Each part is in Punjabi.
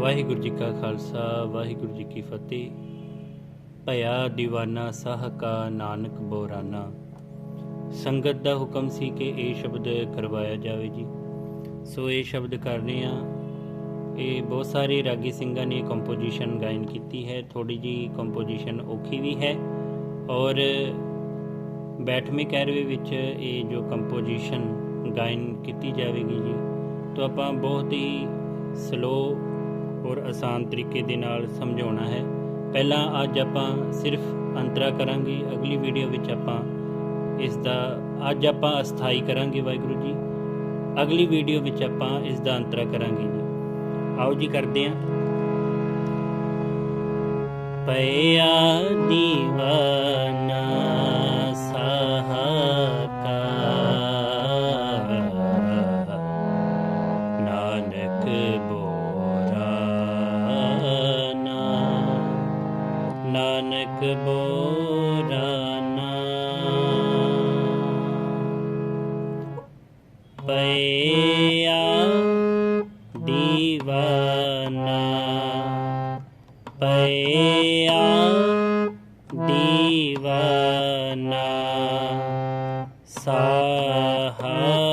ਵਾਹਿਗੁਰੂ ਜੀ ਕਾ ਖਾਲਸਾ, ਵਾਹਿਗੁਰੂ ਜੀ ਕੀ ਫਤਿਹ। ਭਇਆ دیਵਾਨਾ ਸਾਹ ਕਾ ਨਾਨਕ ਬੋਰਾਨਾ। ਸੰਗਤ ਦਾ ਹੁਕਮ ਸੀ ਕਿ ਇਹ ਸ਼ਬਦ ਕਰਵਾਇਆ ਜਾਵੇ ਜੀ। ਸੋ ਇਹ ਸ਼ਬਦ ਕਰ ਰਹੇ ਆ। ਇਹ ਬਹੁਤ ਸਾਰੇ ਰਾਗੀ ਸਿੰਘਾਂ ਨੇ ਕੰਪੋਜੀਸ਼ਨ ਗਾਇਨ ਕੀਤੀ ਹੈ। ਥੋੜੀ ਜੀ ਕੰਪੋਜੀਸ਼ਨ ਔਖੀ ਵੀ ਹੈ। ਔਰ ਬੈਠਵੇਂ ਕੈਰਵੇ ਵਿੱਚ ਇਹ ਜੋ ਕੰਪੋਜੀਸ਼ਨ ਗਾਇਨ ਕੀਤੀ ਜਾਵੇਗੀ ਜੀ, ਤਾਂ ਆਪਾਂ ਬਹੁਤ ਹੀ ਸਲੋ ਔਰ ਆਸਾਨ ਤਰੀਕੇ ਦੇ ਨਾਲ ਸਮਝਾਉਣਾ ਹੈ। ਪਹਿਲਾਂ ਅੱਜ ਆਪਾਂ ਸਿਰਫ ਅੰਤਰਾ ਕਰਾਂਗੇ, ਅਗਲੀ ਵੀਡੀਓ ਵਿੱਚ ਆਪਾਂ ਇਸ ਦਾ ਅੱਜ ਆਪਾਂ ਅਸਥਾਈ ਕਰਾਂਗੇ ਵਾਹਿਗੁਰੂ ਜੀ। ਅਗਲੀ ਵੀਡੀਓ ਵਿੱਚ ਆਪਾਂ ਇਸ ਦਾ ਅੰਤਰਾ ਕਰਾਂਗੇ ਜੀ। ਆਓ ਜੀ ਕਰਦੇ ਹਾਂ। ਪਿਆ ਦੀਵਾਨਾ बोरना। पया दिवना। पया दिवना। स्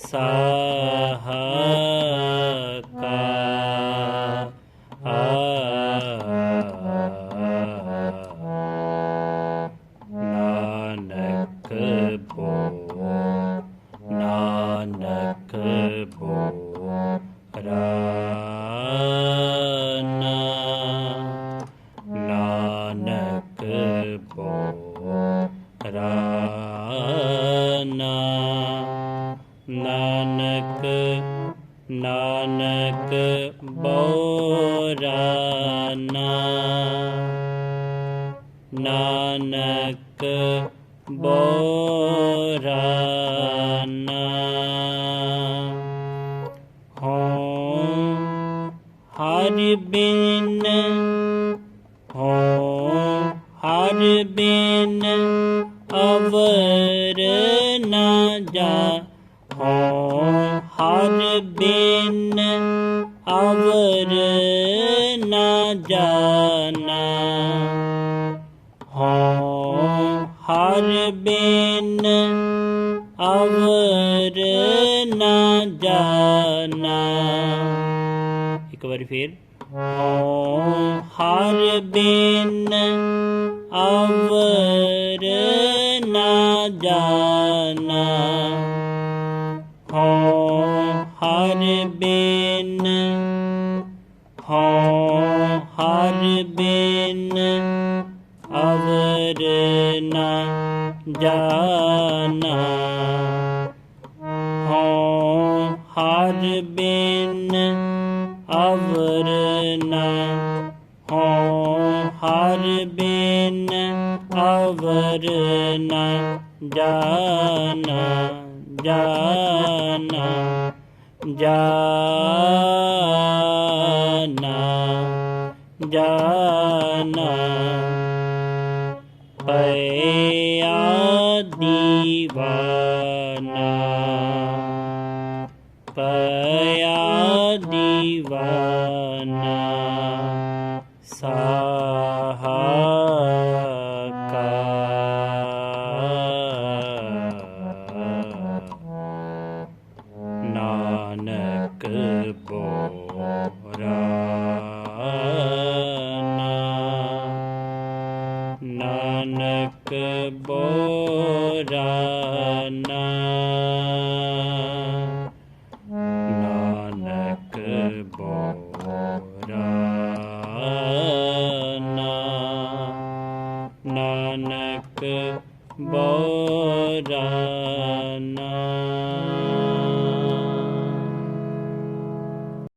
ਸਾਹਕਾ ਆ ਨਾਨਕ ਨਾਨਕ ਬੋ ਨਾਨਕ ਬੋ ਰਾਨਾ ਨਾਨਕ ਨਾਨਕ ਬੋਰਾਨਾ। ਨਾਨਕ ਬੋਰਾਨਾ। ਹੋਂ ਹਰ ਬਿਨ, ਹੋਂ ਹਰ ਬਿਨ ਅਵਰ ਨਾ ਜਾ। ਹੋਂ ਹਰ ਬਿਨ ਅਵਰ ਨਾ ਜਾਣਾ। ਹੋਂ ਹਰ ਬਿਨ ਅਵਰ ਨਾ ਜਾਣਾ। ਇੱਕ ਵਾਰੀ ਫੇਰ। ਹੋਂ ਹਰ ਬਿਨ ਅਵਰ ਨਾ ਜਾਣਾ। ਹਰ ਬਿਨ, ਹੋਂ ਹਰ ਬਿਨ, ਅਵਰ ਨਾ ਜਾਣਾ ਹੋਂ ਹਰ ਬਿਨ, ਅਵਰ ਨਾ ਹੋਂ ਹਰ ਬਿਨ, ਅਵਰ ਨਾ ਜਾਣਾ ਜਾਣਾ जाना जाना। पया दीवाना प ਨਾਨਕ ਬੋਰਾ